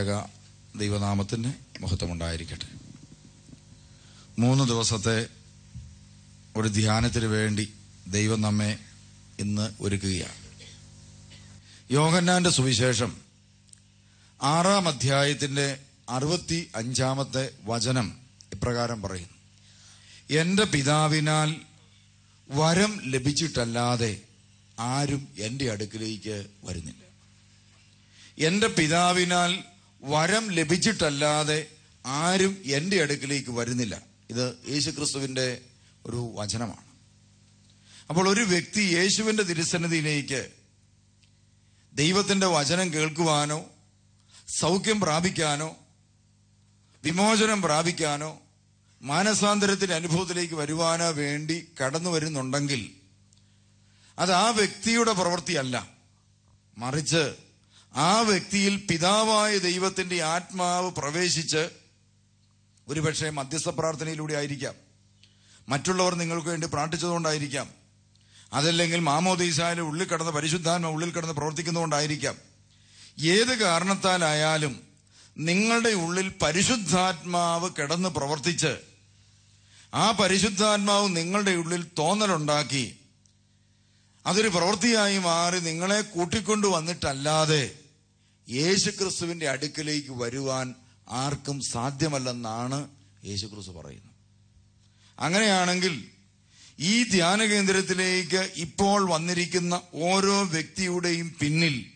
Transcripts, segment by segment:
ത്രിയേക ദൈവനാമത്തിന് മഹത്വമുണ്ടായിരിക്കട്ടെ. മൂന്ന് ദിവസത്തെ ഒരു ധ്യാനത്തിന് വേണ്ടി ദൈവം നമ്മെ ഇന്ന് ഒരുക്കുകയാണ്. യോഹന്നാന്റെ സുവിശേഷം ആറാം അധ്യായത്തിന്റെ അറുപത്തി അഞ്ചാമത്തെ വചനം ഇപ്രകാരം പറയുന്നു. എന്റെ പിതാവിനാൽ വരം ലഭിച്ചിട്ടല്ലാതെ ആരും എന്റെ അടുക്കിലേക്ക് വരുന്നില്ല. എന്റെ പിതാവിനാൽ വരം ലഭിച്ചിട്ടല്ലാതെ ആരും എന്റെ അടുക്കിലേക്ക് വരുന്നില്ല. ഇത് യേശുക്രിസ്തുവിന്റെ ഒരു വചനമാണ്. അപ്പോൾ ഒരു വ്യക്തി യേശുവിന്റെ തിരുസന്നിധിയിലേക്ക് ദൈവത്തിന്റെ വചനം കേൾക്കുവാനോ സൗഖ്യം പ്രാപിക്കാനോ വിമോചനം പ്രാപിക്കാനോ മാനസാന്തരത്തിന്റെ അനുഭവത്തിലേക്ക് വരുവാനോ വേണ്ടി കടന്നു വരുന്നുണ്ടെങ്കിൽ അത് ആ വ്യക്തിയുടെ പ്രവൃത്തിയല്ല. മറിച്ച് ആ വ്യക്തിയിൽ പിതാവായ ദൈവത്തിന്റെ ആത്മാവ് പ്രവേശിച്ച് ഒരുപക്ഷെ മധ്യസ്ഥ പ്രാർത്ഥനയിലൂടെ ആയിരിക്കാം. മറ്റുള്ളവർ നിങ്ങൾക്ക് വേണ്ടി പ്രാർത്ഥിച്ചതുകൊണ്ടായിരിക്കാം. അതല്ലെങ്കിൽ മാമോദീസായാലും ഉള്ളിൽ കിടന്ന് പരിശുദ്ധാത്മ ഉള്ളിൽ കിടന്ന് പ്രവർത്തിക്കുന്നതുകൊണ്ടായിരിക്കാം. ഏത് കാരണത്താലായാലും നിങ്ങളുടെ ഉള്ളിൽ പരിശുദ്ധാത്മാവ് കിടന്ന് പ്രവർത്തിച്ച് ആ പരിശുദ്ധാത്മാവ് നിങ്ങളുടെ ഉള്ളിൽ തോന്നലുണ്ടാക്കി അതൊരു പ്രവൃത്തിയായി മാറി നിങ്ങളെ കൂട്ടിക്കൊണ്ടു വന്നിട്ടല്ലാതെ യേശുക്രിസ്തുവിന്റെ അടുക്കിലേക്ക് വരുവാൻ ആർക്കും സാധ്യമല്ലെന്നാണ് യേശുക്രിസ്തു പറയുന്നത്. അങ്ങനെയാണെങ്കിൽ ഈ ധ്യാന കേന്ദ്രത്തിലേക്ക് ഇപ്പോൾ വന്നിരിക്കുന്ന ഓരോ വ്യക്തിയുടെയും പിന്നിൽ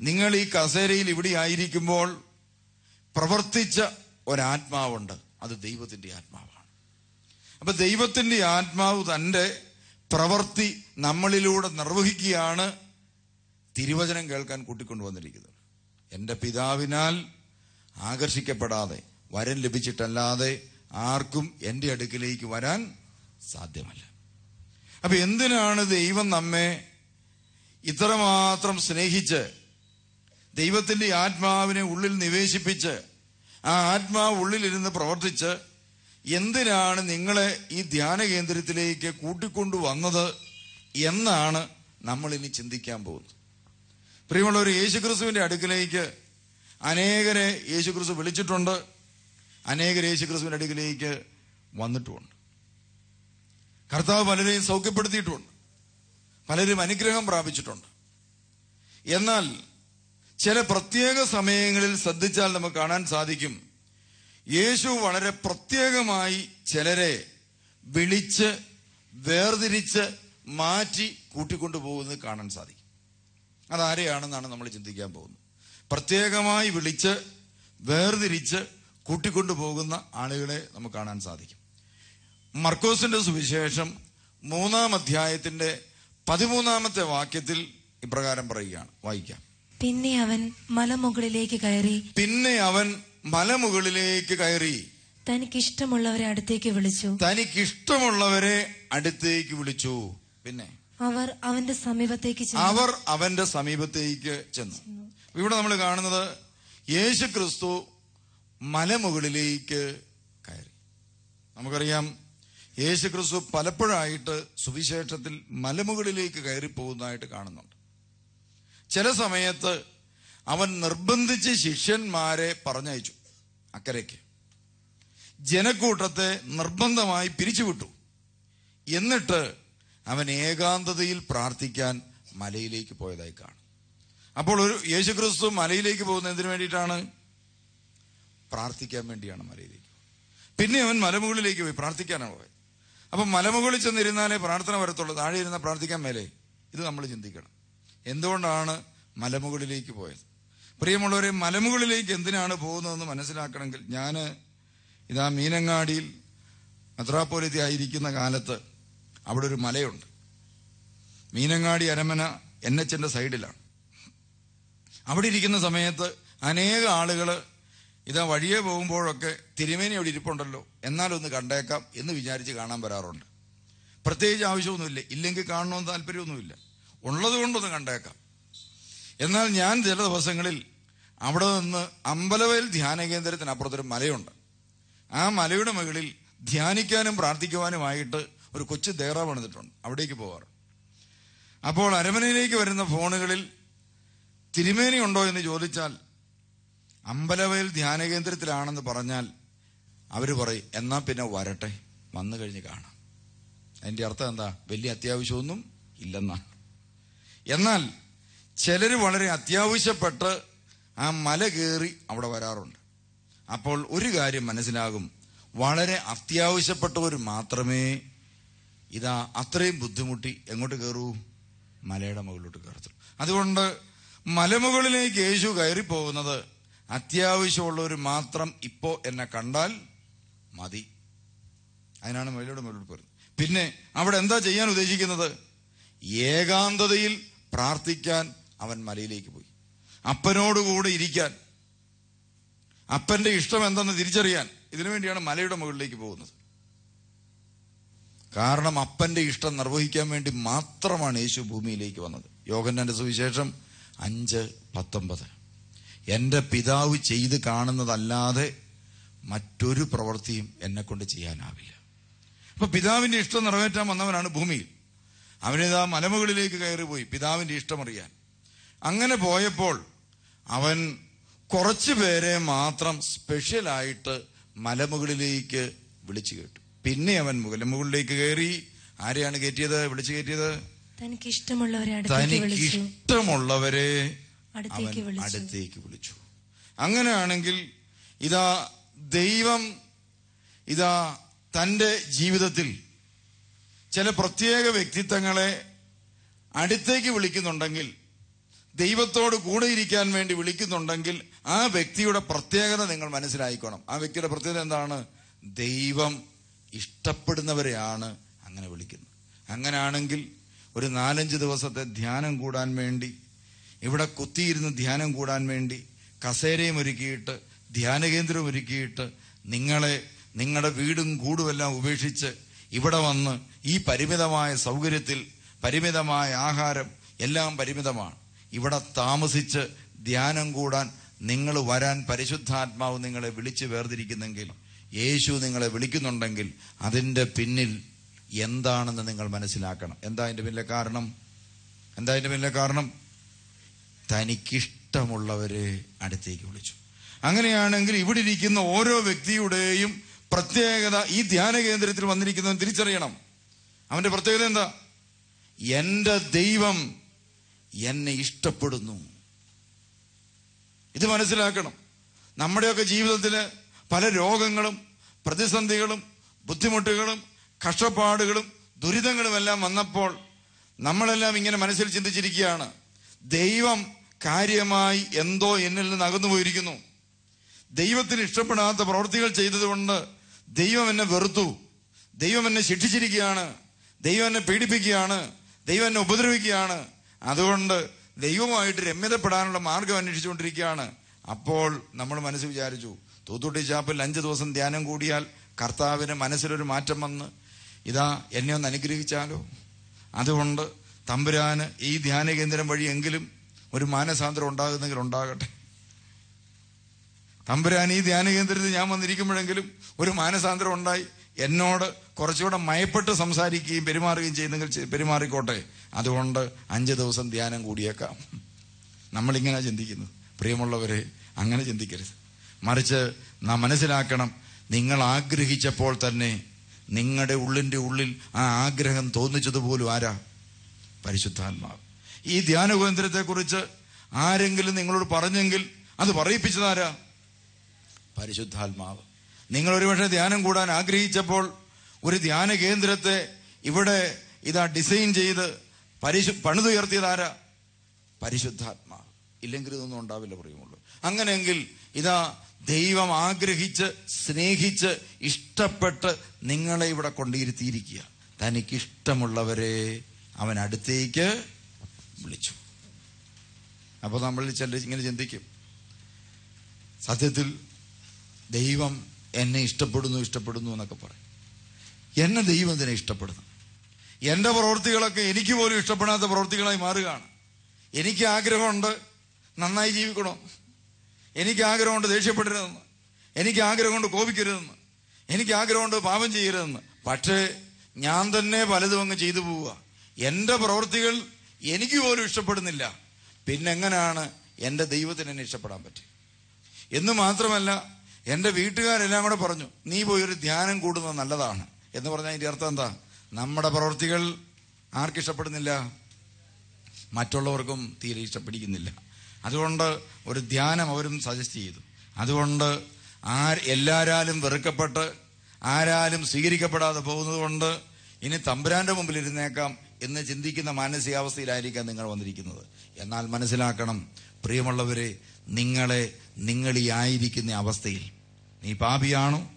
നിങ്ങൾ ഈ കസേരയിൽ ഇവിടെ ആയിരിക്കുമ്പോൾ പ്രവർത്തിച്ച ഒരാത്മാവുണ്ട്. അത് ദൈവത്തിന്റെ ആത്മാവാണ്. അപ്പൊ ദൈവത്തിന്റെ ആത്മാവ് തന്റെ പ്രവൃത്തി നമ്മളിലൂടെ നിർവഹിക്കുകയാണ്. തിരുവചനം കേൾക്കാൻ കൂട്ടിക്കൊണ്ടുവന്നിരിക്കുന്നത് എന്റെ പിതാവിനാൽ ആകർഷിക്കപ്പെടാതെ വരം ലഭിച്ചിട്ടല്ലാതെ ആർക്കും എന്റെ അടുക്കിലേക്ക് വരാൻ സാധ്യമല്ല. അപ്പൊ എന്തിനാണ് ദൈവം നമ്മെ ഇത്രമാത്രം സ്നേഹിച്ച് ദൈവത്തിന്റെ ആത്മാവിനെ ഉള്ളിൽ നിവേശിപ്പിച്ച് ആ ആത്മാവ് ഉള്ളിലിരുന്ന് പ്രവർത്തിച്ച് എന്തിനാണ് നിങ്ങളെ ഈ ധ്യാന കേന്ദ്രത്തിലേക്ക് കൂട്ടിക്കൊണ്ടുവന്നത് എന്നാണ് നമ്മൾ ഇനി ചിന്തിക്കാൻ പോകുന്നത്. പ്രിയമുള്ളവർ യേശുക്രിസ്തുവിന്റെ അടുക്കിലേക്ക് അനേകരെ യേശുക്രിസ്തു വിളിച്ചിട്ടുണ്ട്. അനേകർ യേശുക്രിസ്തുവിന്റെ അടുക്കിലേക്ക് വന്നിട്ടുമുണ്ട്. കർത്താവ് പലരെയും സൗഖ്യപ്പെടുത്തിയിട്ടുണ്ട്. പലരും അനുഗ്രഹം പ്രാപിച്ചിട്ടുണ്ട്. എന്നാൽ ചില പ്രത്യേക സമയങ്ങളിൽ ശ്രദ്ധിച്ചാൽ നമുക്ക് കാണാൻ സാധിക്കും യേശു വളരെ പ്രത്യേകമായി ചിലരെ വിളിച്ച് വേർതിരിച്ച് മാറ്റി കൂട്ടിക്കൊണ്ടുപോകുന്നത് കാണാൻ സാധിക്കും. അതാരെയാണെന്നാണ് നമ്മൾ ചിന്തിക്കാൻ പോകുന്നത്. പ്രത്യേകമായി വിളിച്ച് വേർതിരിച്ച് കൂട്ടിക്കൊണ്ടു പോകുന്ന ആളുകളെ നമുക്ക് കാണാൻ സാധിക്കും. മർക്കോസിന്റെ സുവിശേഷം മൂന്നാം അധ്യായത്തിന്റെ പതിമൂന്നാമത്തെ വാക്യത്തിൽ ഇപ്രകാരം പറയുകയാണ്. വായിക്കാം. പിന്നെ അവൻ മലമുകളിലേക്ക് കയറി പിന്നെ അവൻ മലമുകളിലേക്ക് കയറി തനിക്ക് ഇഷ്ടമുള്ളവരെ അടുത്തേക്ക് വിളിച്ചു. തനിക്കിഷ്ടമുള്ളവരെ അടുത്തേക്ക് വിളിച്ചു. പിന്നെ അവർ അവന്റെ സമീപത്തേക്ക് അവർ അവന്റെ സമീപത്തേക്ക് ചെന്നു. ഇവിടെ നമ്മൾ കാണുന്നത് യേശു ക്രിസ്തു മലമുകളിലേക്ക് കയറി. നമുക്കറിയാം യേശു ക്രിസ്തു പലപ്പോഴായിട്ട് സുവിശേഷത്തിൽ മലമുകളിലേക്ക് കയറി പോകുന്നതായിട്ട് കാണുന്നുണ്ട്. ചില സമയത്ത് അവൻ നിർബന്ധിച്ച് ശിഷ്യന്മാരെ പറഞ്ഞയച്ചു അക്കരയ്ക്ക്. ജനക്കൂട്ടത്തെ നിർബന്ധമായി പിരിച്ചുവിട്ടു. എന്നിട്ട് അവൻ ഏകാന്തതയിൽ പ്രാർത്ഥിക്കാൻ മലയിലേക്ക് പോയതായി കാണും. അപ്പോൾ ഒരു യേശുക്രിസ്തു മലയിലേക്ക് പോകുന്ന എന്തിനു വേണ്ടിയിട്ടാണ്? പ്രാർത്ഥിക്കാൻ വേണ്ടിയാണ് മലയിലേക്ക് പിന്നെ അവൻ മലമുകളിലേക്ക് പോയി പ്രാർത്ഥിക്കാനാണ് പോയത്. അപ്പം മലമുകളിൽ ചെന്നിരുന്നാലേ പ്രാർത്ഥന വരത്തുള്ളൂ. താഴെ ഇരുന്ന പ്രാർത്ഥിക്കാൻ മേലെ. ഇത് നമ്മൾ ചിന്തിക്കണം. എന്തുകൊണ്ടാണ് മലമുകളിലേക്ക് പോയത്? പ്രിയമുള്ളവരെ മലമുകളിലേക്ക് എന്തിനാണ് പോകുന്നതെന്ന് മനസ്സിലാക്കണമെങ്കിൽ ഞാൻ ഇതാ മീനങ്ങാടിയിൽ മെത്രാപ്പോലിത്തി ആയിരിക്കുന്ന കാലത്ത് അവിടെ ഒരു മലയുണ്ട്. മീനങ്ങാടി അരമന എൻ എച്ചിന്റെ സൈഡിലാണ്. അവിടെ ഇരിക്കുന്ന സമയത്ത് അനേക ആളുകൾ ഇതാ വഴിയെ പോകുമ്പോഴൊക്കെ തിരുമേനി അവിടെ ഇരിപ്പുണ്ടല്ലോ എന്നാലൊന്ന് കണ്ടേക്കാം എന്ന് വിചാരിച്ച് കാണാൻ വരാറുണ്ട്. പ്രത്യേകിച്ച് ആവശ്യമൊന്നുമില്ല. ഇല്ലെങ്കിൽ കാണണമെന്ന് താല്പര്യമൊന്നുമില്ല. ഉള്ളത് കൊണ്ടൊന്ന് കണ്ടേക്കാം. എന്നാൽ ഞാൻ ചില ദിവസങ്ങളിൽ അവിടെ നിന്ന് അമ്പലവയൽ ധ്യാന കേന്ദ്രത്തിനപ്പുറത്തൊരു മലയുണ്ട്. ആ മലയുടെ മുകളിൽ ധ്യാനിക്കാനും പ്രാർത്ഥിക്കുവാനുമായിട്ട് ഒരു കൊച്ചു ദേറ പണിതിട്ടുണ്ട് അവിടേക്ക് പോവാറ്. അപ്പോൾ അരമനയിലേക്ക് വരുന്ന ഫോണുകളിൽ തിരുമേനി ഉണ്ടോ എന്ന് ചോദിച്ചാൽ അമ്പലവയൽ ധ്യാന കേന്ദ്രത്തിലാണെന്ന് പറഞ്ഞാൽ അവർ പറയും എന്നാ പിന്നെ വരട്ടെ വന്നു കഴിഞ്ഞ് കാണാം. അതിന്റെ അർത്ഥം എന്താ? വലിയ അത്യാവശ്യമൊന്നും ഇല്ലെന്നാണ് എന്നാൽ ചിലർ വളരെ അത്യാവശ്യപ്പെട്ട് ആ മല കയറി അവിടെ വരാറുണ്ട്. അപ്പോൾ ഒരു കാര്യം മനസ്സിലാകും. വളരെ അത്യാവശ്യപ്പെട്ടവർ മാത്രമേ ഇതാ അത്രയും ബുദ്ധിമുട്ടി എങ്ങോട്ട് കയറൂ മലയുടെ മുകളിലോട്ട് കയറത്തുള്ളൂ അതുകൊണ്ട് മലമുകളിലേക്ക് യേശു കയറി പോകുന്നത് അത്യാവശ്യമുള്ളവർ മാത്രം ഇപ്പോ എന്നെ കണ്ടാൽ മതി. അതിനാണ് മലയുടെ മുകളിലോട്ട് പോരുന്നത്. പിന്നെ അവിടെ എന്താ ചെയ്യാൻ ഉദ്ദേശിക്കുന്നത്? ഏകാന്തതയിൽ പ്രാർത്ഥിക്കാൻ അവൻ മലയിലേക്ക് പോയി. അപ്പനോടുകൂടെ ഇരിക്കാൻ. അപ്പന്റെ ഇഷ്ടം എന്തെന്ന് തിരിച്ചറിയാൻ ഇതിനു വേണ്ടിയാണ് മലയുടെ മുകളിലേക്ക് പോകുന്നത്. കാരണം അപ്പന്റെ ഇഷ്ടം നിർവഹിക്കാൻ വേണ്ടി മാത്രമാണ് യേശു ഭൂമിയിലേക്ക് വന്നത്. യോഗന്നാന്റെ സുവിശേഷം അഞ്ച് പത്തൊമ്പത്. എന്റെ പിതാവ് ചെയ്ത് കാണുന്നതല്ലാതെ മറ്റൊരു പ്രവൃത്തിയും എന്നെ കൊണ്ട് ചെയ്യാനാവില്ല. അപ്പൊ പിതാവിന്റെ ഇഷ്ടം നിറവേറ്റാൻ വന്നവനാണ് ഭൂമിയിൽ. അവനേതാ മലമുകളിലേക്ക് കയറി പോയി പിതാവിന്റെ ഇഷ്ടമറിയാൻ അങ്ങനെ പോയപ്പോൾ അവൻ കുറച്ചു പേരെ മാത്രം സ്പെഷ്യലായിട്ട് മലമുകളിലേക്ക് വിളിച്ചു കേട്ടു. പിന്നെ അവൻ മുകളിലേക്ക് കയറി ആരെയാണ് കയറ്റിയത്? വിളിച്ചു കയറ്റിയത്? തനിക്ക് ഇഷ്ടമുള്ളവരെ അവൻ വിളിച്ചു. അടുത്തേക്ക് വിളിച്ചു. അങ്ങനെയാണെങ്കിൽ ഇതാ ദൈവം ഇതാ തന്റെ ജീവിതത്തിൽ ചില പ്രത്യേക വ്യക്തിത്വങ്ങളെ അടുത്തേക്ക് വിളിക്കുന്നുണ്ടെങ്കിൽ ദൈവത്തോട് കൂടെ ഇരിക്കാൻ വേണ്ടി വിളിക്കുന്നുണ്ടെങ്കിൽ ആ വ്യക്തിയുടെ പ്രത്യേകത നിങ്ങൾ മനസ്സിലായിക്കോണം. ആ വ്യക്തിയുടെ പ്രത്യേകത എന്താണ്? ദൈവം ഇഷ്ടപ്പെടുന്നവരെയാണ് അങ്ങനെ വിളിക്കുന്നത്. അങ്ങനെയാണെങ്കിൽ ഒരു നാലഞ്ച് ദിവസത്തെ ധ്യാനം കൂടാൻ വേണ്ടി ഇവിടെ കുത്തിയിരുന്ന് ധ്യാനം കൂടാൻ വേണ്ടി കസേരയും ഒരുക്കിയിട്ട് ധ്യാന ധ്യാനകേന്ദ്രം ഒരുക്കിയിട്ട് നിങ്ങളെ നിങ്ങളുടെ വീടും കൂടുമെല്ലാം ഉപേക്ഷിച്ച് ഇവിടെ വന്ന് ഈ പരിമിതമായ സൗകര്യത്തിൽ പരിമിതമായ ആഹാരം എല്ലാം പരിമിതമാണ്. ഇവിടെ താമസിച്ച് ധ്യാനം കൂടാൻ നിങ്ങൾ വരാൻ പരിശുദ്ധാത്മാവ് നിങ്ങളെ വിളിച്ചു വേർതിരിക്കുന്നെങ്കിൽ യേശു നിങ്ങളെ വിളിക്കുന്നുണ്ടെങ്കിൽ അതിന്റെ പിന്നിൽ എന്താണെന്ന് നിങ്ങൾ മനസ്സിലാക്കണം. എന്താ അതിന്റെ പിന്നിലെ കാരണം? എന്താ അതിന്റെ പിന്നിലെ കാരണം? തനിക്കിഷ്ടമുള്ളവരെ അടുത്തേക്ക് വിളിച്ചു. അങ്ങനെയാണെങ്കിൽ ഇവിടെ ഇരിക്കുന്ന ഓരോ വ്യക്തിയുടെയും പ്രത്യേകത ഈ ധ്യാന കേന്ദ്രത്തിൽ വന്നിരിക്കുന്നവൻ തിരിച്ചറിയണം. അവന്റെ പ്രത്യേകത എന്താ? എന്റെ ദൈവം എന്നെ ഇഷ്ടപ്പെടുന്നു. ഇത് മനസ്സിലാക്കണം. നമ്മുടെയൊക്കെ ജീവിതത്തിൽ പല രോഗങ്ങളും പ്രതിസന്ധികളും ബുദ്ധിമുട്ടുകളും കഷ്ടപ്പാടുകളും ദുരിതങ്ങളും എല്ലാം വന്നപ്പോൾ നമ്മളെല്ലാം ഇങ്ങനെ മനസ്സിൽ ചിന്തിച്ചിരിക്കുകയാണ്. ദൈവം കാര്യമായി എന്തോ എന്നിൽ നിന്ന് അകന്നു പോയിരിക്കുന്നു. ദൈവത്തിന് ഇഷ്ടപ്പെടാത്ത പ്രവൃത്തികൾ ചെയ്തതുകൊണ്ട് ദൈവം എന്നെ വെറുത്തു. ദൈവം എന്നെ ശിക്ഷിച്ചിരിക്കുകയാണ്. ദൈവം എന്നെ പീഡിപ്പിക്കുകയാണ്. ദൈവം എന്നെ ഉപദ്രവിക്കുകയാണ്. അതുകൊണ്ട് ദൈവമായിട്ട് രമ്യതപ്പെടാനുള്ള മാർഗം അന്വേഷിച്ചുകൊണ്ടിരിക്കുകയാണ്. അപ്പോൾ നമ്മൾ മനസ്സ് വിചാരിച്ചു തൂത്തുട്ടി ചാപ്പിൽ അഞ്ച് ദിവസം ധ്യാനം കൂടിയാൽ കർത്താവിന് മനസ്സിലൊരു മാറ്റം വന്ന് ഇതാ എന്നെ ഒന്ന് അനുഗ്രഹിച്ചാലോ? അതുകൊണ്ട് തമ്പുരാന് ഈ ധ്യാന കേന്ദ്രം വഴി എങ്കിലും ഒരു മാനസാന്തരം ഉണ്ടാകുന്നെങ്കിൽ ഉണ്ടാകട്ടെ. തമ്പുരാൻ ഈ ധ്യാന കേന്ദ്രത്തിൽ ഞാൻ വന്നിരിക്കുമ്പോഴെങ്കിലും ഒരു മാനസാന്തരം ഉണ്ടായി. എന്നോട് കുറച്ചുകൂടെ മയപ്പെട്ട് സംസാരിക്കുകയും പെരുമാറുകയും ചെയ്യുന്നെങ്കിൽ പെരുമാറിക്കോട്ടെ. അതുകൊണ്ട് അഞ്ച് ദിവസം ധ്യാനം കൂടിയേക്കാം. നമ്മളിങ്ങനെ ചിന്തിക്കുന്നു. പ്രിയമുള്ളവരെ അങ്ങനെ ചിന്തിക്കരുത്. മറിച്ച് നാം മനസ്സിലാക്കണം നിങ്ങൾ ആഗ്രഹിച്ചപ്പോൾ തന്നെ നിങ്ങളുടെ ഉള്ളിന്റെ ഉള്ളിൽ ആ ആഗ്രഹം തോന്നിച്ചതുപോലും ആരാ? പരിശുദ്ധാത്മാവ്. ഈ ധ്യാന കേന്ദ്രത്തെക്കുറിച്ച് ആരെങ്കിലും നിങ്ങളോട് പറഞ്ഞെങ്കിൽ അത് പറയിപ്പിച്ചതാരാ പരിശുദ്ധാത്മാവ്. നിങ്ങൾ ഒരുപക്ഷെ ധ്യാനം കൂടാൻ ആഗ്രഹിച്ചപ്പോൾ ഒരു ധ്യാന കേന്ദ്രത്തെ ഇവിടെ ഇതാ ഡിസൈൻ ചെയ്ത് പരിശു പണിതുയർത്തിയതാരാ പരിശുദ്ധാത്മാവ്. ഇല്ലെങ്കിൽ ഇതൊന്നും ഉണ്ടാവില്ല പറയുമുള്ളൂ അങ്ങനെയെങ്കിൽ ഇതാ ദൈവം ആഗ്രഹിച്ച് സ്നേഹിച്ച് ഇഷ്ടപ്പെട്ട് നിങ്ങളെ ഇവിടെ കൊണ്ടിരുത്തിയിരിക്കുക. തനിക്കിഷ്ടമുള്ളവരെ അവൻ അടുത്തേക്ക് വിളിച്ചു. അപ്പോൾ നമ്മൾ ചില ഇങ്ങനെ ചിന്തിക്കും. സത്യത്തിൽ ദൈവം എന്നെ ഇഷ്ടപ്പെടുന്നു ഇഷ്ടപ്പെടുന്നു എന്നൊക്കെ പറയും. എന്നെ ദൈവം ഇതിനെ ഇഷ്ടപ്പെടുന്നു എന്റെ പ്രവൃത്തികളൊക്കെ എനിക്ക് പോലും ഇഷ്ടപ്പെടാത്ത പ്രവൃത്തികളായി മാറുകയാണ്. എനിക്ക് ആഗ്രഹമുണ്ട് നന്നായി ജീവിക്കണം. എനിക്ക് ആഗ്രഹമുണ്ട് ദേഷ്യപ്പെടരുതെന്ന്. എനിക്ക് ആഗ്രഹമുണ്ട് കോപിക്കരുതെന്ന്. എനിക്ക് ആഗ്രഹമുണ്ട് പാപം ചെയ്യരുതെന്ന്. പക്ഷേ ഞാൻ തന്നെ പലതും അങ്ങ് ചെയ്തു പോവുക. എന്റെ പ്രവൃത്തികൾ എനിക്ക് പോലും ഇഷ്ടപ്പെടുന്നില്ല. പിന്നെങ്ങനെയാണ് എന്റെ ദൈവത്തിന് എന്നെ ഇഷ്ടപ്പെടാൻ പറ്റുക എന്ന് മാത്രമല്ല എന്റെ വീട്ടുകാരെല്ലാം കൂടെ പറഞ്ഞു നീ പോയി ഒരു ധ്യാനം കൂടുന്നത് നല്ലതാണ്. എന്ന് പറഞ്ഞാൽ അതിന്റെ അർത്ഥം എന്താ? നമ്മുടെ പ്രവൃത്തികൾ ആർക്കിഷ്ടപ്പെടുന്നില്ല മറ്റുള്ളവർക്കും തീരെ ഇഷ്ടപ്പിടിക്കുന്നില്ല. അതുകൊണ്ട് ഒരു ധ്യാനം അവരും സജസ്റ്റ് ചെയ്തു. അതുകൊണ്ട് ആ എല്ലാരാലും വെറുക്കപ്പെട്ട് ആരാലും സ്വീകരിക്കപ്പെടാതെ പോകുന്നത് കൊണ്ട് ഇനി തമ്പുരാന്റെ മുമ്പിൽ ഇരുന്നേക്കാം എന്ന് ചിന്തിക്കുന്ന മാനസികാവസ്ഥയിലായിരിക്കാം നിങ്ങൾ വന്നിരിക്കുന്നത്. എന്നാൽ മനസ്സിലാക്കണം പ്രിയമുള്ളവരെ നിങ്ങളെ നിങ്ങൾ ഈ ആയിരിക്കുന്ന അവസ്ഥയിൽ. നീ പാപിയാണോ?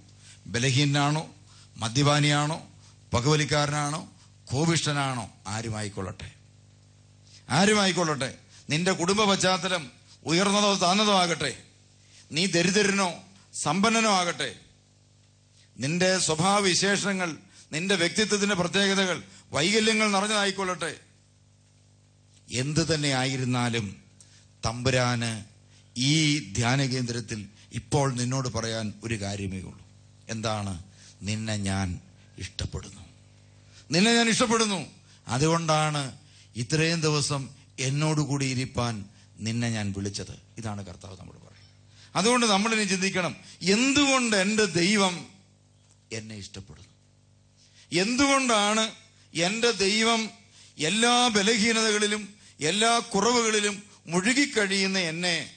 ബലഹീനാണോ? മദ്യപാനിയാണോ? പകവലിക്കാരനാണോ? കോപിഷ്ടനാണോ ആരുമായിക്കൊള്ളട്ടെ. ആരുമായിക്കൊള്ളട്ടെ? നിന്റെ കുടുംബ പശ്ചാത്തലം ഉയർന്നതോ താന്നതോ ആകട്ടെ. നീ ദരിദ്രനോ സമ്പന്നനോ ആകട്ടെ. നിന്റെ സ്വഭാവവിശേഷങ്ങൾ നിന്റെ വ്യക്തിത്വത്തിന്റെ പ്രത്യേകതകൾ വൈകല്യങ്ങൾ നിറഞ്ഞതായിക്കൊള്ളട്ടെ. എന്ത് തന്നെ ആയിരുന്നാലും തമ്പുരാന് ഈ ധ്യാന കേന്ദ്രത്തിൽ ഇപ്പോൾ നിന്നോട് പറയാൻ ഒരു കാര്യമേ ഉള്ളൂ. എന്താണ്? നിന്നെ ഞാൻ ഇഷ്ടപ്പെടുന്നു. നിന്നെ ഞാൻ ഇഷ്ടപ്പെടുന്നു. അതുകൊണ്ടാണ് ഇത്രയും ദിവസം എന്നോടുകൂടി ഇരിപ്പാൻ നിന്നെ ഞാൻ വിളിച്ചത്. ഇതാണ് കർത്താവ് നമ്മൾ പറയുന്നത്. അതുകൊണ്ട് നമ്മൾ ഇനി ചിന്തിക്കണം എന്തുകൊണ്ട് എന്റെ ദൈവം എന്നെ ഇഷ്ടപ്പെടുന്നു? എന്തുകൊണ്ടാണ് എന്റെ ദൈവം എല്ലാ ബലഹീനതകളിലും എല്ലാ കുറവുകളിലും മുഴുകിക്കഴിയുന്ന എന്നെ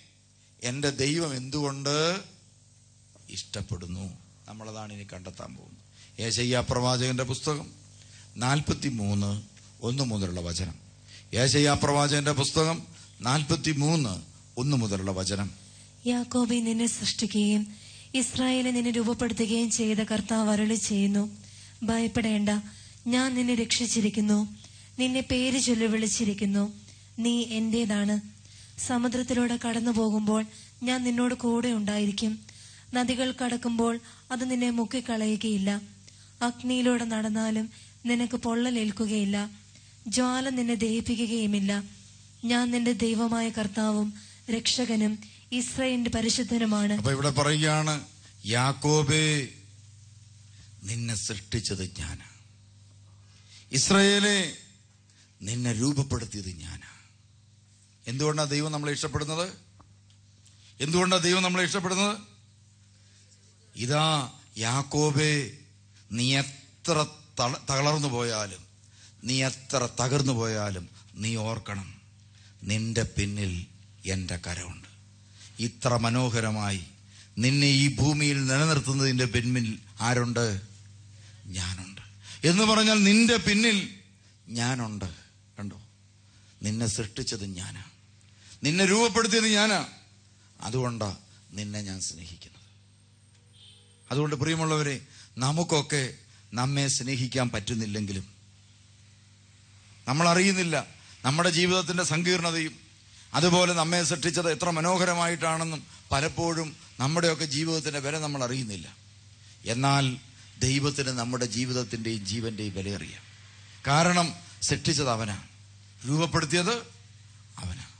എന്റെ ദൈവം എന്തുകൊണ്ട് ഇഷ്ടപ്പെടുന്നു? നമ്മളതാണ് ഇനി കണ്ടെത്താൻ പോകുന്നത്. ഏശയ്യ പ്രവാചകന്റെ പുസ്തകം നാൽപ്പത്തി മൂന്ന് ഒന്ന് മുതലുള്ള വചനം. ഏശയ്യ പ്രവാചകന്റെ പുസ്തകം നാൽപ്പത്തി മൂന്ന് ഒന്ന് മുതലുള്ള വചനം. യാക്കോബെ നിന്നെ സൃഷ്ടിക്കുകയും ഇസ്രായേലിനെ നിന്നെ രൂപപ്പെടുത്തുകയും ചെയ്ത കർത്താവ് അരുളി ചെയ്യുന്നു. ഭയപ്പെടേണ്ട ഞാൻ നിന്നെ രക്ഷിച്ചിരിക്കുന്നു. നിന്നെ പേര് ചൊല്ലി വിളിച്ചിരിക്കുന്നു. നീ എന്റേതാണ്. സമുദ്രത്തിലൂടെ കടന്നു പോകുമ്പോൾ ഞാൻ നിന്നോട് കൂടെ ഉണ്ടായിരിക്കും. നദികൾ കടക്കുമ്പോൾ അത് നിന്നെ മുക്കിക്കളയുകയില്ല. അഗ്നിയിലൂടെ നടന്നാലും നിനക്ക് പൊള്ളലേൽക്കുകയില്ല. ജ്വാല നിന്നെ ദഹിപ്പിക്കുകയുമില്ല. ഞാൻ നിന്റെ ദൈവമായ കർത്താവും രക്ഷകനും ഇസ്രയേലിന്റെ പരിശുദ്ധനുമാണ്. അപ്പൊ ഇവിടെ പറയുകയാണ് യാക്കോബേ നിന്നെ സൃഷ്ടിച്ചത് ഞാനാ. ഇസ്രയേലെ നിന്നെ രൂപപ്പെടുത്തിയത് ഞാനാ. എന്തുകൊണ്ടാണ് ദൈവം നമ്മളെ ഇഷ്ടപ്പെടുന്നത്? എന്തുകൊണ്ടാണ് ദൈവം നമ്മളെ ഇഷ്ടപ്പെടുന്നത്? ഇതാ യാക്കോബേ നീ എത്ര തള- തളർന്നു പോയാലും നീ എത്ര തകർന്നു പോയാലും നീ ഓർക്കണം നിന്റെ പിന്നിൽ എന്റെ കരമുണ്ട്. ഇത്ര മനോഹരമായി നിന്നെ ഈ ഭൂമിയിൽ നിലനിർത്തുന്നതിന്റെ പിന്നിൽ ആരുണ്ട്? ഞാനുണ്ട്. എന്ന് പറഞ്ഞാൽ നിന്റെ പിന്നിൽ ഞാനുണ്ട്. കണ്ടോ? നിന്നെ സൃഷ്ടിച്ചത് ഞാനാ. നിന്നെ രൂപപ്പെടുത്തിയത് ഞാനാ. അതുകൊണ്ടാണ് നിന്നെ ഞാൻ സ്നേഹിക്കുന്നത്. അതുകൊണ്ട് പ്രിയമുള്ളവരെ നമുക്കൊക്കെ നമ്മെ സ്നേഹിക്കാൻ പറ്റുന്നില്ലെങ്കിലും നമ്മൾ അറിയുന്നില്ല നമ്മുടെ ജീവിതത്തിന്റെ സങ്കീർണതയും അതുപോലെ നമ്മെ സൃഷ്ടിച്ചത് എത്ര മനോഹരമായിട്ടാണെന്നും പലപ്പോഴും നമ്മുടെയൊക്കെ ജീവിതത്തിന്റെ വില നമ്മൾ അറിയുന്നില്ല എന്നാൽ ദൈവത്തിന് നമ്മുടെ ജീവിതത്തിന്റെയും ജീവന്റെയും വില അറിയാം കാരണം സൃഷ്ടിച്ചത് അവനാണ്. രൂപപ്പെടുത്തിയത് അവനാണ്.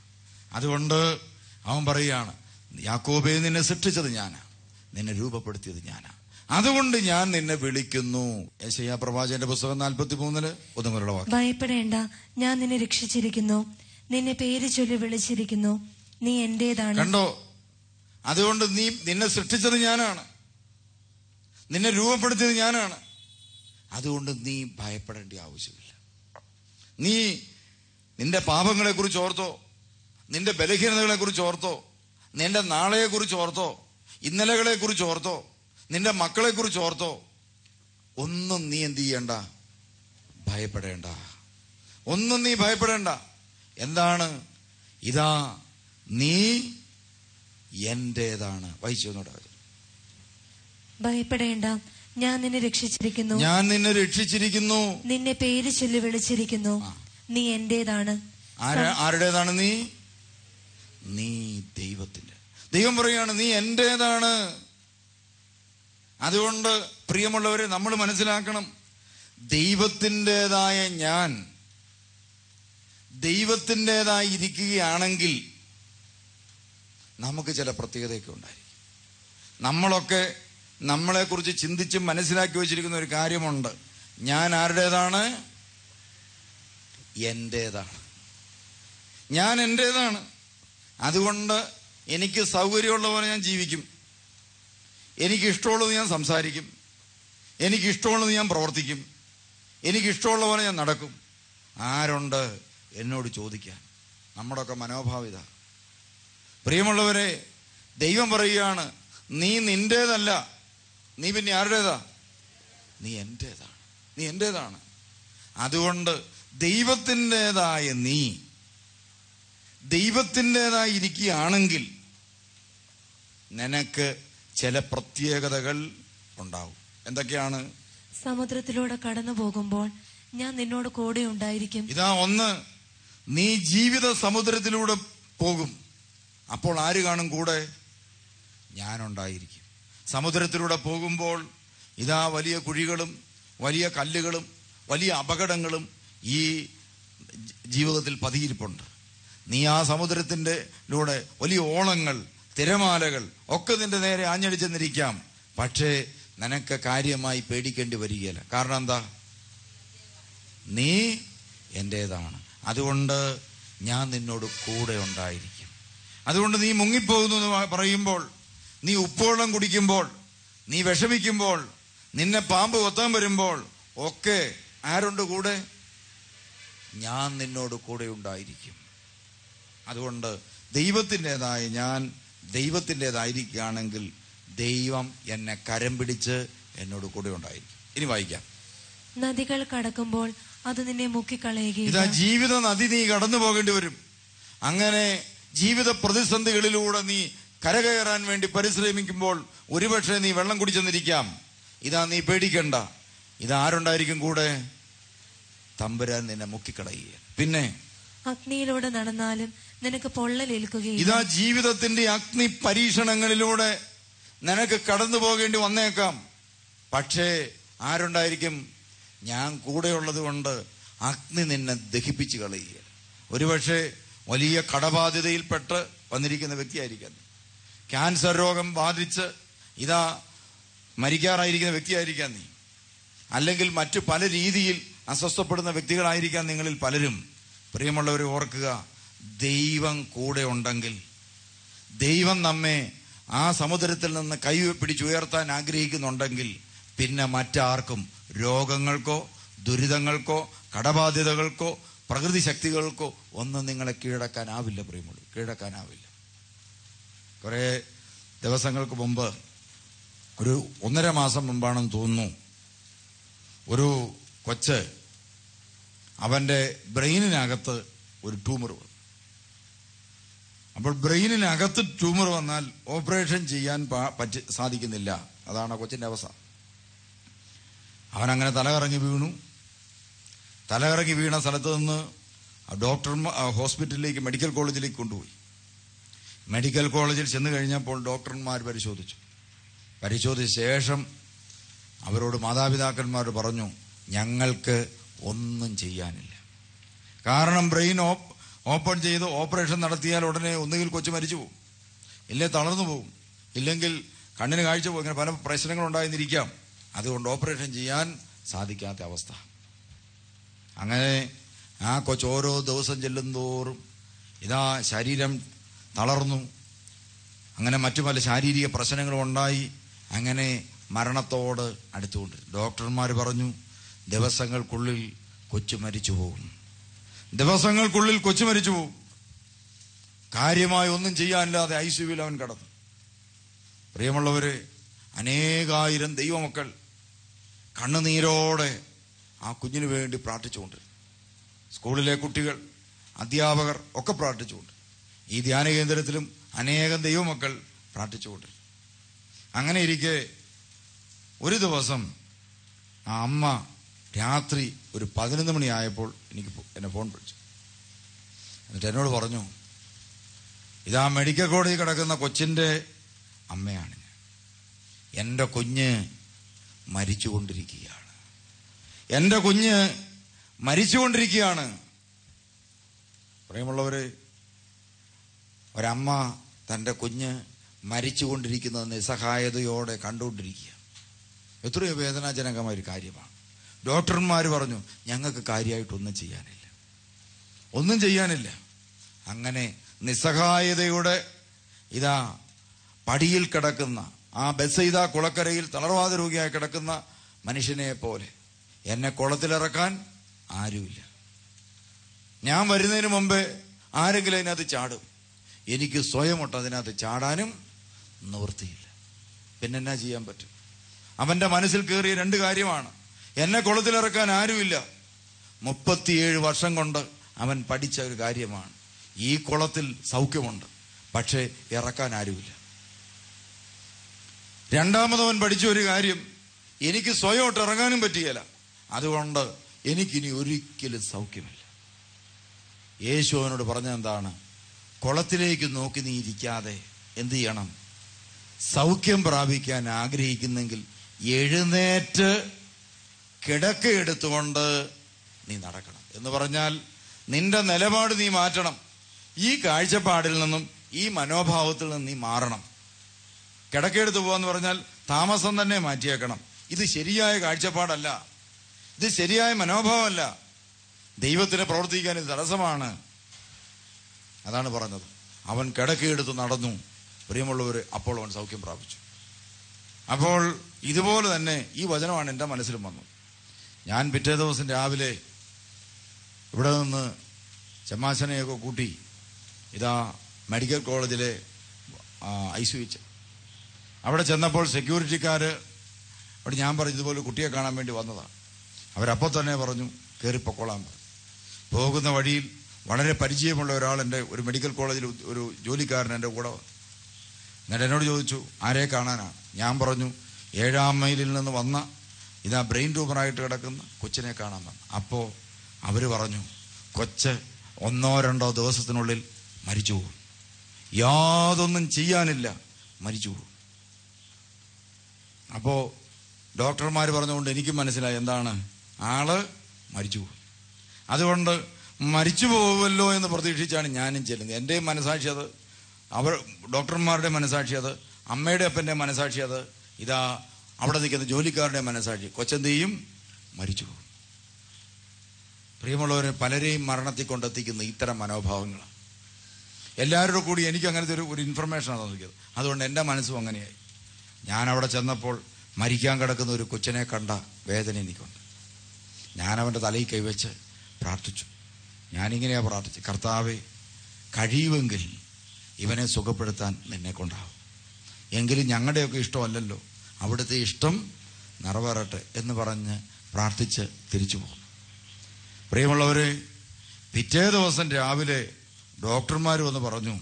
അതുകൊണ്ട് അവൻ പറയുകയാണ് യാക്കോബെ നിന്നെ സൃഷ്ടിച്ചത് ഞാനാണ് നിന്നെ രൂപപ്പെടുത്തിയത് ഞാനാ. അതുകൊണ്ട് ഞാൻ നിന്നെ വിളിക്കുന്നു. യേശയ്യാ പ്രവാചകന്റെ പുസ്തകം നാൽപ്പത്തി മൂന്നിൽ വാക്ക്. ഭയപ്പെടേണ്ട. ഞാൻ നിന്നെ രക്ഷിച്ചിരിക്കുന്നു. നിന്നെ പേര് ചൊല്ലി വിളിച്ചിരിക്കുന്നു. നീ എന്റേതാണ്. കണ്ടോ? അതുകൊണ്ട് നീ നിന്നെ സൃഷ്ടിച്ചത് ഞാനാണ്. നിന്നെ രൂപപ്പെടുത്തിയത് ഞാനാണ്. അതുകൊണ്ട് നീ ഭയപ്പെടേണ്ട ആവശ്യമില്ല. നീ നിന്റെ പാപങ്ങളെ കുറിച്ച് ഓർത്തോ. നിന്റെ ബലഹീനതകളെ കുറിച്ച് ഓർത്തോ. നിന്റെ നാളെയെ കുറിച്ച് ഓർത്തോ. ഇന്നലകളെ കുറിച്ച് ഓർത്തോ. നിന്റെ മക്കളെ കുറിച്ച് ഓർത്തോ. ഒന്നും നീ എന്ത് ചെയ്യണ്ട? ഭയപ്പെടേണ്ട. ഒന്നും നീ ഭയപ്പെടേണ്ട. എന്താണ്? ഇതാ നീ എന്റേതാണ്. വഹിച്ചു ഭയപ്പെടേണ്ട. ഞാൻ നിന്നെ രക്ഷിച്ചിരിക്കുന്നു. ഞാൻ നിന്നെ രക്ഷിച്ചിരിക്കുന്നു. നിന്നെ പേര് ചൊല്ലി വിളിച്ചിരിക്കുന്നു. നീ എന്റേതാണ്. ആരാ ആരുടേതാണ് നീ? നീ ദൈവത്തിന്റെ. ദൈവം പറയാണ് നീ എന്റേതാണ്? അതുകൊണ്ട് പ്രിയമുള്ളവരെ നമ്മൾ മനസ്സിലാക്കണം ദൈവത്തിന്റെതായ ഞാൻ ദൈവത്തിന്റെതായി ഇരിക്കുകയാണെങ്കിൽ നമുക്ക് ചില പ്രത്യേകതയൊക്കെ ഉണ്ടായിരിക്കും. നമ്മളൊക്കെ നമ്മളെക്കുറിച്ച് ചിന്തിച്ച് മനസ്സിലാക്കി വെച്ചിരിക്കുന്ന ഒരു കാര്യമുണ്ട്. ഞാൻ ആരുടേതാണ്? എന്റേതാണ് ഞാൻ എന്റേതാണ് അതുകൊണ്ട് എനിക്ക് സൗകര്യമുള്ള പോലെ ഞാൻ ജീവിക്കും. എനിക്ക് ഇഷ്ടമുള്ളത് ഞാൻ സംസാരിക്കും. എനിക്ക് ഇഷ്ടമുള്ളത് ഞാൻ പ്രവർത്തിക്കും. എനിക്ക് ഇഷ്ടമുള്ള പോലെ ഞാൻ നടക്കും. ആരുണ്ട് എന്നോട് ചോദിക്കാൻ? നമ്മുടെയൊക്കെ മനോഭാവിത പ്രിയമുള്ളവരെ ദൈവം പറയുകയാണ് നീ നിന്റേതല്ല നീ പിന്നെ ആരുടേതാ? നീ എന്റേതാണ് നീ എന്റേതാണ് അതുകൊണ്ട് ദൈവത്തിന്റേതായ നീ ദൈവത്തിന്റേതായി ഇരിക്കുകയാണെങ്കിൽ നിനക്ക് ചില പ്രത്യേകതകൾ ഉണ്ടാവും. എന്തൊക്കെയാണ്? സമുദ്രത്തിലൂടെ കടന്നു പോകുമ്പോൾ ഞാൻ നിന്നോട് കൂടെ ഉണ്ടായിരിക്കും. ഇതാ ഒന്ന് നീ ജീവിത സമുദ്രത്തിലൂടെ പോകും. അപ്പോൾ ആര് കാണും കൂടെ? ഞാനുണ്ടായിരിക്കും. സമുദ്രത്തിലൂടെ പോകുമ്പോൾ ഇതാ വലിയ കുഴികളും വലിയ കല്ലുകളും വലിയ അപകടങ്ങളും ഈ ജീവിതത്തിൽ പതിയിരിപ്പുണ്ട്. നീ ആ സമുദ്രത്തിന്റെ ലൂടെ വലിയ ഓളങ്ങൾ തിരമാലകൾ ഒക്കെ നിന്റെ നേരെ ആഞ്ഞടിച്ചെന്നിരിക്കാം. പക്ഷേ നിനക്ക് കാര്യമായി പേടിക്കേണ്ടി വരികയില്ല. കാരണം എന്താ? നീ എന്റേതാണ് അതുകൊണ്ട് ഞാൻ നിന്നോട് കൂടെ ഉണ്ടായിരിക്കും. അതുകൊണ്ട് നീ മുങ്ങിപ്പോകുന്നു എന്ന് പറയുമ്പോൾ നീ ഉപ്പുവെള്ളം കുടിക്കുമ്പോൾ നീ വിഷമിക്കുമ്പോൾ നിന്നെ പാമ്പ് കൊത്താൻ വരുമ്പോൾ ഒക്കെ ആരുണ്ട് കൂടെ? ഞാൻ നിന്നോട് കൂടെ ഉണ്ടായിരിക്കും. അതുകൊണ്ട് ദൈവത്തിന്റെതായ ഞാൻ ദൈവത്തിന്റെതായിരിക്കുകയാണെങ്കിൽ ദൈവം എന്നെ കരം പിടിച്ച് എന്നോട് കൂടെ ഉണ്ടായിരിക്കും. ഇനി വായിക്കാം. നദികൾ കടക്കുമ്പോൾ അത് നിന്നെ മുക്കിക്കളയുകയും ഇതാ ജീവിത നദി നീ കടന്നു പോകേണ്ടി വരും. അങ്ങനെ ജീവിത പ്രതിസന്ധികളിലൂടെ നീ കരകയറാൻ വേണ്ടി പരിശ്രമിക്കുമ്പോൾ ഒരുപക്ഷെ നീ വെള്ളം കുടിച്ചെന്നിരിക്കാം. ഇതാ നീ പേടിക്കണ്ട. ഇത് ആരുണ്ടായിരിക്കും കൂടെ? തമ്പുരാൻ നിന്നെ മുക്കിക്കളയുക പിന്നെ അഗ്നിയിലൂടെ നടന്നാലും നിനക്ക് പൊള്ളലേൽക്കുകയില്ല. ഇതാ ജീവിതത്തിന്റെ അഗ്നി പരീക്ഷണങ്ങളിലൂടെ നിനക്ക് കടന്നു പോകേണ്ടി വന്നേക്കാം. പക്ഷേ ആരുണ്ടായിരിക്കും? ഞാൻ കൂടെയുള്ളത് കൊണ്ട് അഗ്നി നിന്നെ ദഹിപ്പിച്ച് കളയുക ഒരുപക്ഷെ വലിയ കടബാധ്യതയിൽപ്പെട്ട് വന്നിരിക്കുന്ന വ്യക്തിയായിരിക്കാം. ക്യാൻസർ രോഗം ബാധിച്ച് ഇതാ മരിക്കാറായിരിക്കുന്ന വ്യക്തിയായിരിക്കാം നീ. അല്ലെങ്കിൽ മറ്റു പല രീതിയിൽ അസ്വസ്ഥപ്പെടുന്ന വ്യക്തികളായിരിക്കാം നിങ്ങളിൽ പലരും. പ്രിയമുള്ളവരെ ഓർക്കുക ദൈവം കൂടെ ഉണ്ടെങ്കിൽ ദൈവം നമ്മെ ആ സമുദ്രത്തിൽ നിന്ന് കൈ പിടിച്ചുയർത്താൻ ആഗ്രഹിക്കുന്നുണ്ടെങ്കിൽ പിന്നെ മറ്റാർക്കും രോഗങ്ങൾക്കോ ദുരിതങ്ങൾക്കോ കടബാധ്യതകൾക്കോ പ്രകൃതി ശക്തികൾക്കോ ഒന്നും നിങ്ങളെ കീഴടക്കാനാവില്ല പ്രിയമുള്ളൂ കീഴടക്കാനാവില്ല. കുറേ ദിവസങ്ങൾക്ക് മുമ്പ് ഒരു ഒന്നര മാസം മുമ്പാണെന്ന് തോന്നുന്നു ഒരു കൊച്ച് അവന്റെ ബ്രെയിനിനകത്ത് ഒരു ട്യൂമർ വന്നു. അപ്പോൾ ബ്രെയിനിനകത്ത് ട്യൂമർ വന്നാൽ ഓപ്പറേഷൻ ചെയ്യാൻ പറ്റി സാധിക്കുന്നില്ല. അതാണ് ആ കൊച്ചിന്റെ അവസ്ഥ. അവനങ്ങനെ തലകറങ്ങി വീണു. തലകറങ്ങി വീണ സ്ഥലത്ത് നിന്ന് ഡോക്ടർ ഹോസ്പിറ്റലിലേക്ക് മെഡിക്കൽ കോളേജിലേക്ക് കൊണ്ടുപോയി. മെഡിക്കൽ കോളേജിൽ ചെന്ന് കഴിഞ്ഞപ്പോൾ ഡോക്ടർമാർ പരിശോധിച്ചു. പരിശോധിച്ച ശേഷം അവരോട് മാതാപിതാക്കന്മാർ പറഞ്ഞു ഞങ്ങൾക്ക് ഒന്നും ചെയ്യാനില്ല. കാരണം ബ്രെയിൻ ഓപ്പ് ഓപ്പൺ ചെയ്ത് ഓപ്പറേഷൻ നടത്തിയാൽ ഉടനെ ഒന്നുകിൽ കൊച്ചു മരിച്ചു പോകും. ഇല്ലേ തളർന്നു പോകും. ഇല്ലെങ്കിൽ കണ്ണിന് കാഴ്ച പോകും. ഇങ്ങനെ പല പ്രശ്നങ്ങളുണ്ടായിരുന്നിരിക്കാം അതുകൊണ്ട് ഓപ്പറേഷൻ ചെയ്യാൻ സാധിക്കാത്ത അവസ്ഥ. അങ്ങനെ ആ കൊച്ച് ഓരോ ദിവസം ചെല്ലുന്തോറും ഇതാ ശരീരം തളർന്നു. അങ്ങനെ മറ്റു പല ശാരീരിക പ്രശ്നങ്ങളും ഉണ്ടായി. അങ്ങനെ മരണത്തോട് അടുത്തുകൊണ്ട്. ഡോക്ടർമാർ പറഞ്ഞു ദിവസങ്ങൾക്കുള്ളിൽ കൊച്ചു മരിച്ചു പോകും. ദിവസങ്ങൾക്കുള്ളിൽ കൊച്ചു മരിച്ചു പോകും. കാര്യമായി ഒന്നും ചെയ്യാനില്ലാതെ ഐ സിയുവിൽ അവൻ കടന്നു. പ്രിയമുള്ളവര് അനേകായിരം ദൈവമക്കൾ കണ്ണുനീരോടെ ആ കുഞ്ഞിനു വേണ്ടി പ്രാർത്ഥിച്ചുകൊണ്ട് സ്കൂളിലെ കുട്ടികൾ അധ്യാപകർ ഒക്കെ പ്രാർത്ഥിച്ചുകൊണ്ട്. ഈ ധ്യാന കേന്ദ്രത്തിലും അനേകം ദൈവമക്കൾ പ്രാർത്ഥിച്ചുകൊണ്ട് അങ്ങനെ ഇരിക്കെ ഒരു ദിവസം ആ അമ്മ രാത്രി ഒരു പതിനൊന്ന് മണിയായപ്പോൾ എനിക്ക് എന്നെ ഫോൺ വിളിച്ചു. എന്നിട്ട് എന്നോട് പറഞ്ഞു ഇതാ മെഡിക്കൽ കോളേജിൽ കിടക്കുന്ന കൊച്ചിന്റെ അമ്മയാണ് ഞാൻ. എന്റെ കുഞ്ഞ് മരിച്ചുകൊണ്ടിരിക്കുകയാണ്. എന്റെ കുഞ്ഞ് മരിച്ചുകൊണ്ടിരിക്കുകയാണ്. പ്രിയമുള്ളവര് ഒരമ്മ തന്റെ കുഞ്ഞ് മരിച്ചുകൊണ്ടിരിക്കുന്നത് നിസ്സഹായതയോടെ കണ്ടുകൊണ്ടിരിക്കുക എത്രയോ വേദനാജനകമായ ഒരു കാര്യമാണ്. ഡോക്ടർമാർ പറഞ്ഞു ഞങ്ങൾക്ക് കാര്യമായിട്ടൊന്നും ചെയ്യാനില്ല. ഒന്നും ചെയ്യാനില്ല. അങ്ങനെ നിസ്സഹായതയുടെ ഇതാ പടിയിൽ കിടക്കുന്ന ആ ബസ് ഇതാ കുളക്കരയിൽ തളർവാദ രോഗിയായി കിടക്കുന്ന മനുഷ്യനെ പോലെ എന്നെ കുളത്തിലിറക്കാൻ ആരുമില്ല. ഞാൻ വരുന്നതിന് മുമ്പേ ആരെങ്കിലും അതിനകത്ത് ചാടും. എനിക്ക് സ്വയമൊട്ട് അതിനകത്ത് ചാടാനും നിവൃത്തിയില്ല. പിന്നെന്നാ ചെയ്യാൻ പറ്റും? അവന്റെ മനസ്സിൽ കയറിയ രണ്ട് കാര്യമാണ്. എന്നെ കുളത്തിലിറക്കാൻ ആരുമില്ല. മുപ്പത്തിയേഴ് വർഷം കൊണ്ട് അവൻ പഠിച്ച ഒരു കാര്യമാണ്. ഈ കുളത്തിൽ സൗഖ്യമുണ്ട്. പക്ഷേ ഇറക്കാൻ ആരുമില്ല. രണ്ടാമതവൻ പഠിച്ച ഒരു കാര്യം എനിക്ക് സ്വയമോട്ട് ഇറങ്ങാനും പറ്റുകയില്ല. അതുകൊണ്ട് എനിക്കിനി ഒരിക്കലും സൗഖ്യമില്ല. യേശു അവനോട് പറഞ്ഞെന്താണ് കുളത്തിലേക്ക് നോക്കി നീ ഇരിക്കാതെ എന്തു ചെയ്യണം? സൗഖ്യം പ്രാപിക്കാൻ ആഗ്രഹിക്കുന്നെങ്കിൽ എഴുന്നേറ്റ് കിടക്കയെടുത്തുകൊണ്ട് നീ നടക്കണം. എന്ന് പറഞ്ഞാൽ നിന്റെ നിലപാട് നീ മാറ്റണം. ഈ കാഴ്ചപ്പാടിൽ നിന്നും ഈ മനോഭാവത്തിൽ നിന്നും നീ മാറണം. കിടക്കെടുത്ത് പോകാന്ന് പറഞ്ഞാൽ താമസം തന്നെ മാറ്റിയേക്കണം. ഇത് ശരിയായ കാഴ്ചപ്പാടല്ല. ഇത് ശരിയായ മനോഭാവമല്ല. ദൈവത്തിന് പ്രവർത്തിക്കാൻ ഇത് തടസ്സമാണ്. അതാണ് പറഞ്ഞത്. അവൻ കിടക്കെടുത്ത് നടന്നു. പ്രിയമുള്ളവർ അപ്പോൾ അവൻ സൗഖ്യം പ്രാപിച്ചു. അപ്പോൾ ഇതുപോലെ തന്നെ ഈ വചനമാണ് എന്റെ മനസ്സിലും വന്നത്. ഞാൻ പിറ്റേ ദിവസം രാവിലെ ഇവിടെ നിന്ന് ചെമ്മാശനെയൊക്കെ കൂട്ടി ഇതാ മെഡിക്കൽ കോളേജിലെ ഐ സി വെച്ച് അവിടെ ചെന്നപ്പോൾ സെക്യൂരിറ്റിക്കാർ അവിടെ ഞാൻ പറഞ്ഞതുപോലെ കുട്ടിയെ കാണാൻ വേണ്ടി വന്നതാണ് അവരപ്പോൾ തന്നെ പറഞ്ഞു കയറിപ്പൊക്കോളാൻ പറഞ്ഞു. പോകുന്ന വഴിയിൽ വളരെ പരിചയമുള്ള ഒരാൾ എന്റെ ഒരു മെഡിക്കൽ കോളേജിൽ ഒരു ജോലിക്കാരൻ എന്റെ കൂടെ വന്നു. എന്നിട്ട് എന്നോട് ചോദിച്ചു ആരെ കാണാനാണ് ഞാൻ പറഞ്ഞു ഏഴാം മൈലിൽ നിന്ന് വന്ന ഇതാ ബ്രെയിൻ ട്യൂമറായിട്ട് കിടക്കുന്ന. കൊച്ചിനെ കാണാൻ വന്നു. അപ്പോൾ അവർ പറഞ്ഞു കൊച്ച് ഒന്നോ രണ്ടോ ദിവസത്തിനുള്ളിൽ മരിച്ചു പോകും. യാതൊന്നും ചെയ്യാനില്ല മരിച്ചു പോകും. അപ്പോ ഡോക്ടർമാർ പറഞ്ഞുകൊണ്ട് എനിക്കും മനസ്സിലായി എന്താണ്? ആൾ മരിച്ചു പോകും. അതുകൊണ്ട് മരിച്ചു പോകുമല്ലോ എന്ന് പ്രതീക്ഷിച്ചാണ് ഞാനും ചെല്ലുന്നത്. എന്റെയും മനസാക്ഷി അത് അവർ ഡോക്ടർമാരുടെ മനസാക്ഷി അത് അമ്മയുടെ അപ്പന്റെ മനസാക്ഷി അത് ഇതാ അവിടെ നിൽക്കുന്ന ജോലിക്കാരുടെ മനസാക്ഷി കൊച്ചെന്ത് മരിച്ചു പോകും. പ്രിയമുള്ളവരെ പലരെയും മരണത്തിൽ കൊണ്ടെത്തിക്കുന്ന ഇത്തരം മനോഭാവങ്ങൾ എല്ലാവരുടെ കൂടി എനിക്ക് അങ്ങനത്തെ ഒരു ഒരു ഇൻഫർമേഷനാണ് തന്നിരിക്കുന്നത്. അതുകൊണ്ട് എന്റെ മനസ്സും അങ്ങനെയായി. ഞാൻ അവിടെ ചെന്നപ്പോൾ മരിക്കാൻ കിടക്കുന്ന ഒരു കൊച്ചിനെ കണ്ട വേദന എനിക്കുണ്ട്. ഞാൻ അവന്റെ തലയിൽ കൈവച്ച് പ്രാർത്ഥിച്ചു. ഞാനിങ്ങനെയാണ് പ്രാർത്ഥിച്ചു കർത്താവെ കഴിയുമെങ്കിൽ ഇവനെ സുഖപ്പെടുത്താൻ നിന്നെ കൊണ്ടാവും. എങ്കിലും ഞങ്ങളുടെയൊക്കെ ഇഷ്ടമല്ലല്ലോ. അവിടുത്തെ ഇഷ്ടം നിറവേറട്ടെ എന്ന് പറഞ്ഞ് പ്രാർത്ഥിച്ച് തിരിച്ചു പോകും. പ്രിയമുള്ളവരെ പിറ്റേ ദിവസം രാവിലെ ഡോക്ടർമാർ വന്ന് പറഞ്ഞു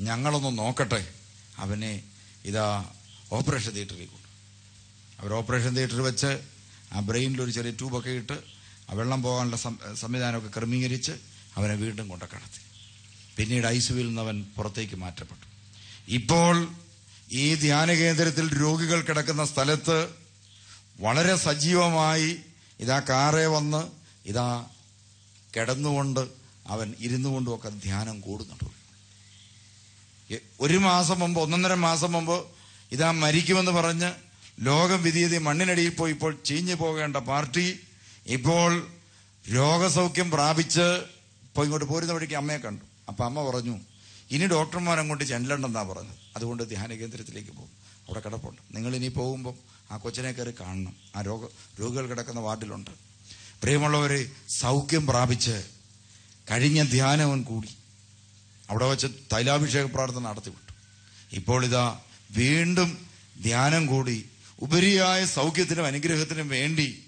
ഞങ്ങളൊന്ന് നോക്കട്ടെ. അവനെ ഇതാ ഓപ്പറേഷൻ തിയേറ്ററിൽ കൊണ്ടു അവർ ഓപ്പറേഷൻ തിയേറ്ററിൽ വെച്ച് ആ ബ്രെയിനിൽ ഒരു ചെറിയ ട്യൂബൊക്കെ ഇട്ട് ആ വെള്ളം പോകാനുള്ള സംവിധാനമൊക്കെ ക്രമീകരിച്ച് അവനെ വീണ്ടും കൊണ്ട പിന്നീട് സുവിൽ നിന്ന് അവൻ പുറത്തേക്ക് മാറ്റപ്പെട്ടു. ഇപ്പോൾ ഈ ധ്യാന കേന്ദ്രത്തിൽ രോഗികൾ കിടക്കുന്ന സ്ഥലത്ത് വളരെ സജീവമായി ഇതാ കാറെ വന്ന് ഇതാ കിടന്നുകൊണ്ട് അവൻ ഇരുന്നു കൊണ്ടുമൊക്കെ ധ്യാനം കൂടുന്നുണ്ട്. ഒരു മാസം മുമ്പ് ഒന്നൊന്നര മാസം മുമ്പ് ഇതാ മരിക്കുമെന്ന് പറഞ്ഞ് ലോകം വിധിയതി മണ്ണിനടിയിൽ പോയി ഇപ്പോൾ ചീഞ്ഞു പോകേണ്ട പാർട്ടി ഇപ്പോൾ രോഗസൗഖ്യം പ്രാപിച്ച് ഇപ്പോൾ ഇങ്ങോട്ട് പോരുന്ന വഴിക്ക് അമ്മയെ കണ്ടു. അപ്പം അമ്മ പറഞ്ഞു ഇനി ഡോക്ടർമാർ അങ്ങോട്ട് ചെല്ലണ്ടെന്നാ പറഞ്ഞത്. അതുകൊണ്ട് ധ്യാന കേന്ദ്രത്തിലേക്ക് പോകും. അവിടെ കിടപ്പുണ്ട്. നിങ്ങൾ ഇനി പോകുമ്പോൾ ആ കൊച്ചിനെ കയറി കാണണം. ആ രോഗ രോഗികൾ കിടക്കുന്ന വാർഡിലുണ്ട്. പ്രിയമുള്ളവരെ സൗഖ്യം പ്രാപിച്ച് കഴിഞ്ഞ ധ്യാനവൻ കൂടി. അവിടെ വെച്ച് തൈലാഭിഷേക പ്രാർത്ഥന നടത്തിവിട്ടു ഇപ്പോൾ ഇതാ വീണ്ടും ധ്യാനം കൂടി ഉപരിയായ സൗഖ്യത്തിനും അനുഗ്രഹത്തിനും വേണ്ടി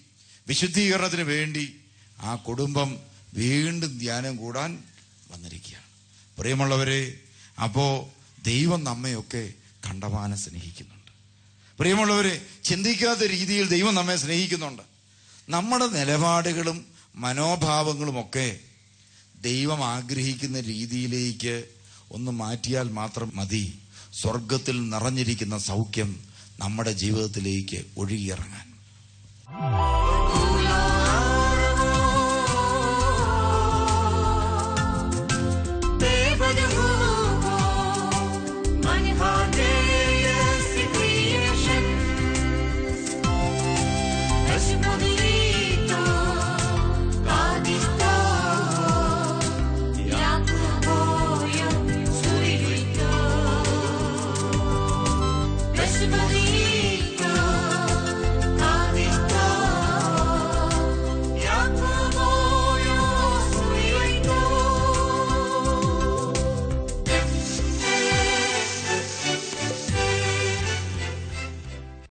വിശുദ്ധീകരണത്തിന് വേണ്ടി ആ കുടുംബം വീണ്ടും ധ്യാനം കൂടാൻ വന്നിരിക്കുകയാണ്. പ്രിയമുള്ളവരെ അപ്പോ ദൈവം നമ്മയൊക്കെ കണ്ടമാനം സ്നേഹിക്കുന്നുണ്ട്. പ്രിയമുള്ളവരെ ചിന്തിക്കാത്ത രീതിയിൽ ദൈവം നമ്മെ സ്നേഹിക്കുന്നുണ്ട്. നമ്മുടെ നിലപാടുകളും മനോഭാവങ്ങളുമൊക്കെ ദൈവം ആഗ്രഹിക്കുന്ന രീതിയിലേക്ക് ഒന്ന് മാറ്റിയാൽ മാത്രം മതി. സ്വർഗത്തിൽ നിറഞ്ഞിരിക്കുന്ന സൗഖ്യം നമ്മുടെ ജീവിതത്തിലേക്ക് ഒഴുകിയിറങ്ങാൻ.